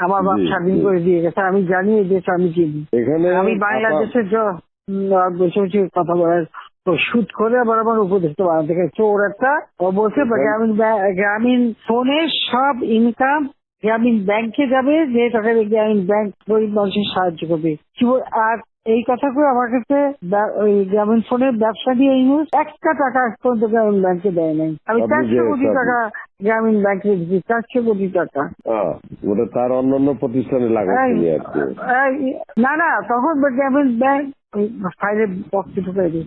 আমার বাপ স্বাধীন করে দিয়ে গেছে আমি জানি এই দেশ আমি চিনি আমি বাংলাদেশের য- বসে বসে কথা বলার সুদ করে আবার আমার উপদেশটা বানাতে গেছে। চোর একটা বলছে গ্রামীণ গ্রামীণ ফোনের সব ইনকাম গ্রামীণ ব্যাংকে যাবে যে টাকা গ্রামীণ ব্যাংক গরিব মানুষের সাহায্য করবে। কি বল- আর এই কথা করে আমার কাছে ওই গ্রামীণ ফোনের ব্যবসা দিয়ে এই নিউজ একটা টাকা পর্যন্ত গ্রামীণ ব্যাংকে দেয় নাই। আমি চারশো কোটি টাকা গ্রামীণ ব্যাংকে যে চারশো কোটি টাকা ওটা তার অন্যান্য প্রতিষ্ঠানে লাগাচ্ছি এই- আর কি। না না তখন তো গ্রামীণ ব্যাংক ফাইলে বক্সে ঢুকাই দিই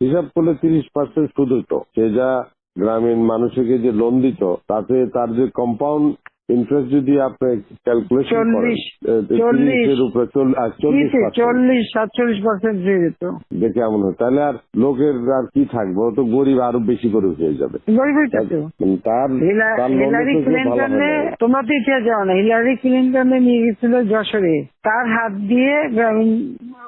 হিসাব করলে তিরিশ পার্সেন্ট সুদ হতো সে যা গ্রামীণ মানুষকে যে লোন দিত তাতে তার যে কম্পাউন্ড ইন্টারেস্ট যদি আপনি ক্যালকুলেশন করেন চল্লিশ, সাতচল্লিশ পার্সেন্ট হয়ে যেত দেখে এমন হয়। তাহলে আর লোকের আর কি থাকবে? তো গরিব আরও বেশি করে হয়ে যাবে। হইতে মানে তার হিলারি ক্লিন্টনে তোমরা তো ইতিহাস যাও না হিলারি ক্লিন্টনে নিয়ে গেছিল যশোরে। তার হাত দিয়ে গ্রামীণ